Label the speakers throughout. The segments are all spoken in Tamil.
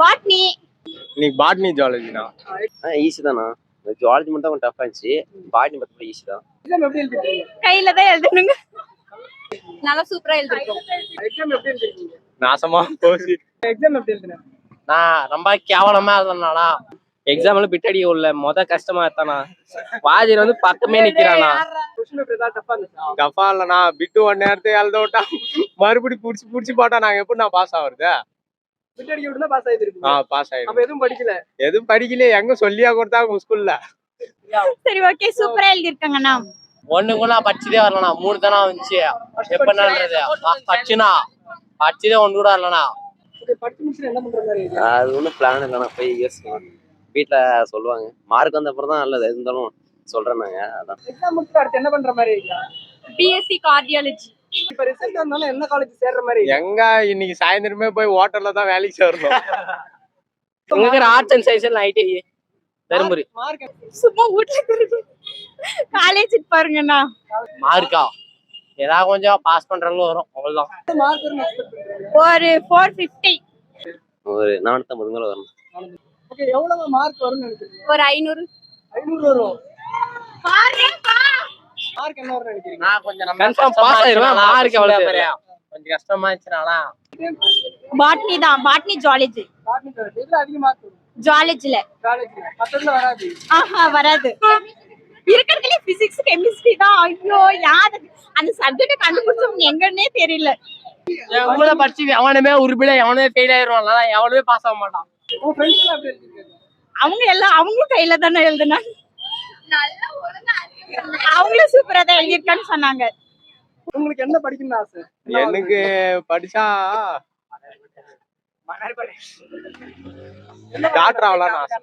Speaker 1: பாட்னி.
Speaker 2: இன்னைக்கு பாட்னி ஜுவாலஜினா
Speaker 3: ஈஸி தானா ஜுவாலஜி மட்டும் கொஞ்சம் டஃப் ஆச்சு பாட்னி மற்றபடி ஈஸி தான்.
Speaker 1: கையில தான் எழுதணுங்க. நல்லா சூப்பரா எழுதிருக்கோம்.
Speaker 2: நாசமா போச்சு.
Speaker 4: எக்ஸாம் எப்படி எழுதுனேன்?
Speaker 5: நான் ரொம்ப கேவலமா இருந்தேனா எக்ஸாம்ல பிட்டடி உள்ள மொத கஷ்டமா இருந்தானா. வாதியர் வந்து பக்கமே நிக்கிறானா.
Speaker 2: கஃபா இல்லைண்ணா. பிட்டு ஒன் நேரத்தை எழுத விட்டா. மறுபடி புடிச்சு புடிச்சு போட்டா நாங்க எப்படி நான் பாஸ் ஆகுறது
Speaker 4: பாஸ் ஆயிருக்கீங்க
Speaker 2: ஆ பாஸ்
Speaker 4: அப்ப
Speaker 2: ஆயிடும்
Speaker 4: எதுவும் படிக்கல.
Speaker 2: எதுவும் படிக்கலையே எங்க சொல்லியா கொடுத்தாங்க உங்க ஸ்கூல்ல
Speaker 1: சரி ஓகே சூப்பரா எழுதிருக்காங்கண்ணா
Speaker 5: ஒண்ணு கூட படிச்சதே வரலண்ணா. மூணு தானே வந்துச்சு. எப்படின்றது படிச்சுனா? படிச்சதே ஒண்ணு கூட வரலண்ணா.
Speaker 4: ஓகே படிச்சு முடிச்சு என்ன பண்ற மாதிரி இருக்கு?
Speaker 3: அது ஒன்றும் பிளான் இல்லைண்ணா. போய் யோசிக்கலாம் வீட்டில் சொல்லுவாங்க. மார்க் வந்த அப்புறம் தான் நல்லது. இருந்தாலும் சொல்கிறேன் நாங்கள் அதான்.
Speaker 4: எக்ஸாம் முடிச்சு அடுத்து என்ன பண்ற மாதிரி
Speaker 1: பிஎஸ்சி கார்டியாலஜி
Speaker 4: இப்ப ரிசல்ட் வந்தாலும் என்ன காலேஜ் சேர்ற மாதிரி?
Speaker 2: எங்க இன்னைக்கு சாயந்தரமே போய் ஹோட்டல்ல தான் வேலைக்கு சேரணும்.
Speaker 5: உங்களுக்கு arts and science IT Dharmapuri
Speaker 1: சும்மா வீட்டுல காலேஜுக்கு பாருங்கண்ணா.
Speaker 5: மார்க்கா ஏதாவது கொஞ்சம் பாஸ் பண்றவங்களும் வரும். அவ்வளவுதான்.
Speaker 4: வரும்
Speaker 1: ஒரு ஃபோர் ஃபிஃப்டி
Speaker 3: ஒரு நானூற்றம்பது மேலே வரணும்.
Speaker 4: ஓகே எவ்வளவு மார்க் வரும்னு நினைக்கிறீங்க?
Speaker 1: ஒரு ஐநூறு.
Speaker 4: ஐநூறு வரும் மார்க் என்ன வரும்னு நினைக்கிறீங்க
Speaker 5: நான் கொஞ்சம் Confirm pass ஆயிருவேன். mark எவ்வளவு தெரியும்? கொஞ்சம் கஷ்டமா இருந்துச்சுனா
Speaker 1: பாட்னி தான். பாட்னி ஜுவாலஜி ஜுவாலஜில ஆஹா வராது. இருக்கிறதுல பிசிக்ஸ் கெமிஸ்ட்ரி தான். ஐயோ யாரு அந்த சப்ஜெக்ட் கண்டுபிடிச்சவங்க எங்கன்னே தெரியல.
Speaker 5: கூட படிச்சு எவனுமே உருப்பிட எவனுமே ஃபெயில் ஆயிருவான் எவனுமே பாஸ் ஆக மாட்டான்.
Speaker 4: எல்லாம்
Speaker 1: அவங்க எல்லாம் அவங்களும் கையில தானே எழுதுனாங்க. அவங்களும் சூப்பரா தான் எழுதியிருக்கான்னு சொன்னாங்க.
Speaker 4: உங்களுக்கு என்ன படிக்கணும்னு ஆசை?
Speaker 2: எனக்கு படிச்சா டாக்டர் ஆகலாம்னு ஆசை.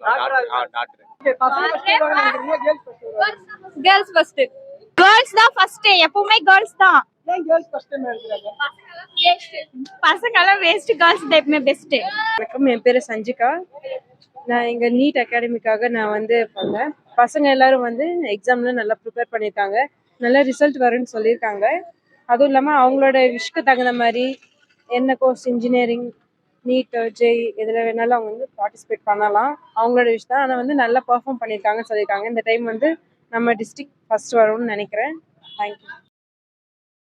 Speaker 4: Girls first
Speaker 1: girls first girls தான் ஃபர்ஸ்ட் எப்பவுமே கேர்ள்ஸ் தான்.
Speaker 4: ஏன் கேர்ள்ஸ் ஃபர்ஸ்ட் டைம் எடுக்கிறாங்க
Speaker 1: பசங்க எல்லாம் வேஸ்ட் கேர்ள்ஸ் தான் எப்பவுமே பெஸ்ட்
Speaker 6: வணக்கம் என் பேர் சஞ்சிகா. நான் இங்கே நீட் அகாடமிக்காக நான் வந்து பண்ணேன். பசங்க எல்லாரும் வந்து எக்ஸாம்ல நல்லா ப்ரிப்பேர் பண்ணியிருக்காங்க நல்ல ரிசல்ட் வரும்னு சொல்லியிருக்காங்க அதுவும் இல்லாமல் அவங்களோட விஷக்கு தகுந்த மாதிரி என்ன கோர்ஸ் இன்ஜினியரிங் நீட் ஜெய் எதில் வேணாலும் அவங்க வந்து பார்ட்டிசிபேட் பண்ணலாம். அவங்களோட விஷ் தான். ஆனால் வந்து நல்லா பெர்ஃபார்ம் பண்ணியிருக்காங்கன்னு சொல்லியிருக்காங்க இந்த டைம் வந்து நம்ம டிஸ்ட்ரிக்ட் ஃபஸ்ட் வரும்னு நினைக்கிறேன். தேங்க்யூ